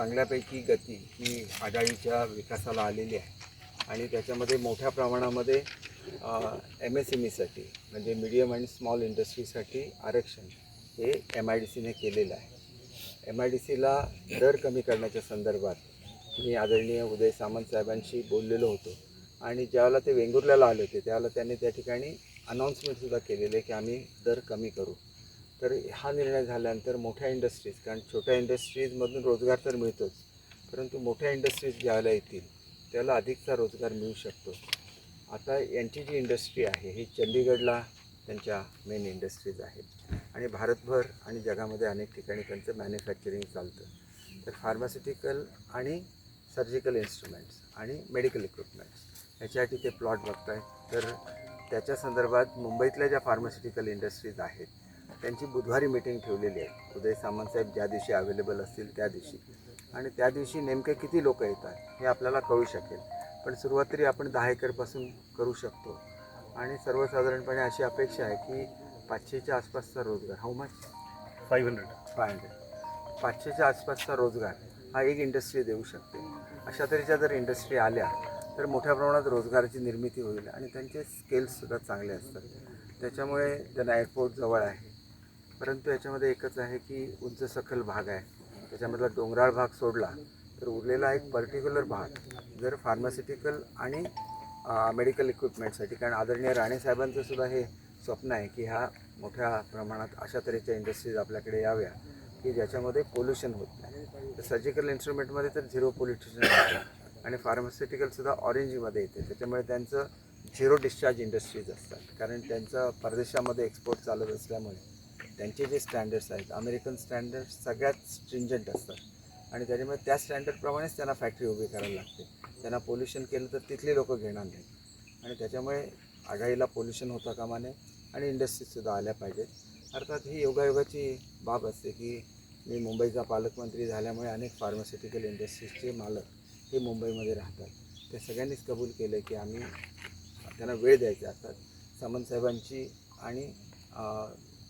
चांगल्यापैकी गती ही आघाडीच्या विकासाला आलेली आहे. आणि त्याच्यामध्ये मोठ्या प्रमाणामध्ये एम एस एम ईसाठी म्हणजे मीडियम अँड स्मॉल इंडस्ट्रीसाठी आरक्षण हे एम आय डी सीने केलेलं आहे. एम आय डी सीला दर कमी करण्याच्या संदर्भात मी आदरणीय उदय सामंत साहेबांशी बोललेलो होतो. आणि ज्यावेळेला ते वेंगुर्ल्याला आले होते त्यावेळेला त्यांनी त्या ठिकाणी अनाऊन्समेंटसुद्धा केलेले आहे की आम्ही दर कमी करू. तर हा निर्णय झाल्यानंतर मोठ्या इंडस्ट्रीज कारण छोट्या इंडस्ट्रीजमधून रोजगार तर मिळतोच परंतु मोठ्या इंडस्ट्रीज ज्यावेळेला येतील त्याला अधिकचा रोजगार मिळू शकतो. आता यांची जी इंडस्ट्री आहे ही चंदीगडला त्यांच्या मेन इंडस्ट्रीज आहेत. आणि भारतभर आणि जगामध्ये अनेक ठिकाणी त्यांचं मॅन्युफॅक्चरिंग चालतं. तर फार्मास्युटिकल आणि सर्जिकल इन्स्ट्रुमेंट्स आणि मेडिकल इक्विपमेंट्स याच्यासाठी ते प्लॉट बघत आहेत तर त्याच्या संदर्भात मुंबईतल्या ज्या फार्मास्युटिकल इंडस्ट्रीज आहेत त्यांची बुधवारी मीटिंग ठेवलेली आहे. उदय सामंत साहेब ज्या दिवशी अवेलेबल असतील त्या दिवशी. आणि त्या दिवशी नेमके किती लोक येतात हे आपल्याला कळू शकेल. पण सुरुवात तरी आपण दहा एकरपासून करू शकतो. आणि सर्वसाधारणपणे अशी अपेक्षा आहे की पाचशेच्या आसपासचा रोजगार how much five hundred five hundred पाचशेच्या आसपासचा रोजगार हा एक इंडस्ट्री देऊ शकते. अशा तऱ्हेच्या जर इंडस्ट्री आल्या तर मोठ्या प्रमाणात रोजगाराची निर्मिती होईल आणि त्यांचे स्किल्ससुद्धा चांगले असतात. त्याच्यामुळे त्यांना एअरपोर्ट जवळ आहे. परंतु याच्यामध्ये एकच आहे की उंच सखल भाग आहे. त्याच्यामधला डोंगराळ भाग सोडला तर उरलेला एक पर्टिक्युलर भाग जर फार्मास्युटिकल आणि मेडिकल इक्विपमेंटसाठी कारण आदरणीय राणेसाहेबांचं सुद्धा हे स्वप्न आहे की ह्या मोठ्या प्रमाणात अशा तऱ्हेच्या इंडस्ट्रीज आपल्याकडे याव्या की ज्याच्यामध्ये पोल्युशन होत नाही. तर सर्जिकल इन्स्ट्रुमेंटमध्ये तर झिरो पोल्युशन होतं आणि फार्मास्युटिकलसुद्धा ऑरेंजमध्ये येते. त्याच्यामुळे त्यांचं झिरो डिस्चार्ज इंडस्ट्रीज असतात. कारण त्यांचं परदेशामध्ये एक्सपोर्ट चालत असल्यामुळे त्यांचे जे स्टँडर्ड्स आहेत अमेरिकन स्टँडर्ड सगळ्यात स्ट्रिंजंट असतात. आणि त्याच्यामुळे त्या स्टँडर्डप्रमाणेच त्यांना फॅक्टरी उभी करायला लागते. त्यांना पोल्युशन केलं तर तिथली लोकं घेणार नाहीत. आणि त्याच्यामुळे आघाडीला पोल्युशन होता कामा नये आणि इंडस्ट्रीजसुद्धा आल्या पाहिजेत. अर्थात ही योगायोगाची बाब असते की मी मुंबईचा पालकमंत्री झाल्यामुळे अनेक फार्मास्युटिकल इंडस्ट्रीजचे मालक हे मुंबईमध्ये राहतात. ते सगळ्यांनीच कबूल केलं की आम्ही त्यांना वेळ द्यायचा असतात सामंतसाहेबांची आणि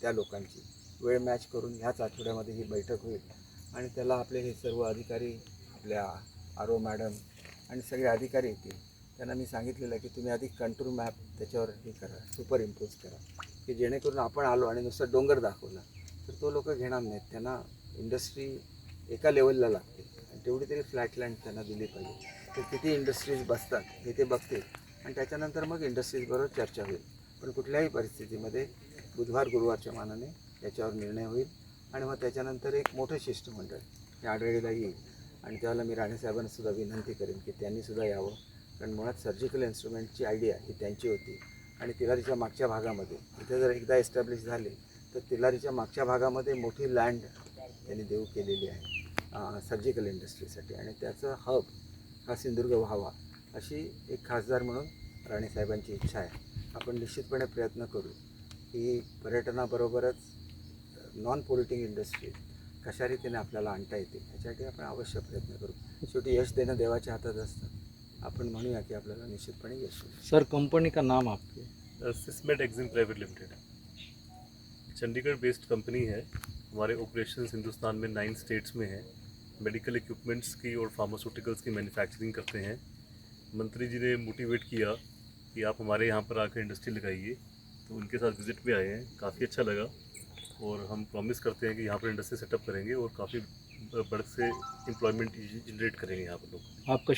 त्या लोकांची. वेळ मॅच करून ह्याच आठवड्यामध्ये ही बैठक होईल. आणि त्याला आपले हे सर्व अधिकारी आपल्या आरो मॅडम आणि सगळे अधिकारी येतील. त्यांना मी सांगितलेलं आहे की तुम्ही आधी कंट्रोल मॅप त्याच्यावर हे करा सुपर इम्पोज करा. की जेणेकरून आपण आलो आणि नुसतं डोंगर दाखवला तर तो लोक घेणार नाहीत. त्यांना इंडस्ट्री एका लेवलला लागते. आणि तेवढी तरी फ्लॅट लँड त्यांना दिली पाहिजे. तर किती इंडस्ट्रीज बसतात हे ते बघतील. आणि त्याच्यानंतर मग इंडस्ट्रीजबरोबर चर्चा होईल. पण कुठल्याही परिस्थितीमध्ये बुधवार गुरुवारच्या मानाने याच्यावर निर्णय होईल. आणि मग त्याच्यानंतर एक मोठं शिष्टमंडळ हे आढळीला येईल. आणि त्यावेळेला मी राणेसाहेबांना सुद्धा विनंती करेन की त्यांनीसुद्धा यावं. कारण मुळात सर्जिकल इन्स्ट्रुमेंटची आयडिया ही त्यांची होती. आणि तिलारीच्या मागच्या भागामध्ये इथे जर एकदा एस्टॅब्लिश झाले तर तिलारीच्या मागच्या भागामध्ये मोठी लँड त्यांनी देऊ केलेली आहे. सर्जिकल इंडस्ट्रीसाठी आणि त्याचं हब हा सिंधुदुर्ग व्हावा अशी एक खासदार म्हणून राणेसाहेबांची इच्छा आहे. आपण निश्चितपणे प्रयत्न करू. की पर्यटनाबरोबरच नॉन पोलिटिंग इंडस्ट्री कशा रीतीने आपल्याला आणता येते याच्यासाठी आपण अवश्य प्रयत्न करू. शेवटी यश देणं देवाच्या हातात असतं. आपण म्हणूया की आपल्याला निश्चितपणे यश सर कंपनी का नाम आपके? Sismet Exim private limited Chandigarh based company है. हमारे ऑपरेशंस हिंदुस्तान में नाइन स्टेट्स में है. मेडिकल इक्विपमेंट्स की और फार्मास्यूटिकल्स की मैन्युफैक्चरिंग करते हैं. मंत्री जी ने मोटिवेट किया कि आप हमारे यहाँ पर आकर इंडस्ट्री लगाइए. तो उनके साथ विज़िट पे आए हैं। काफ़ी अच्छा लगा। और हम प्रॉमिस करते हैं कि यहाँ पर इंडस्ट्री सेटअप करेंगे और काफ़ी बड़े से एम्प्लॉयमेंट जनरेट करेंगे यहाँ पर लोग। आपका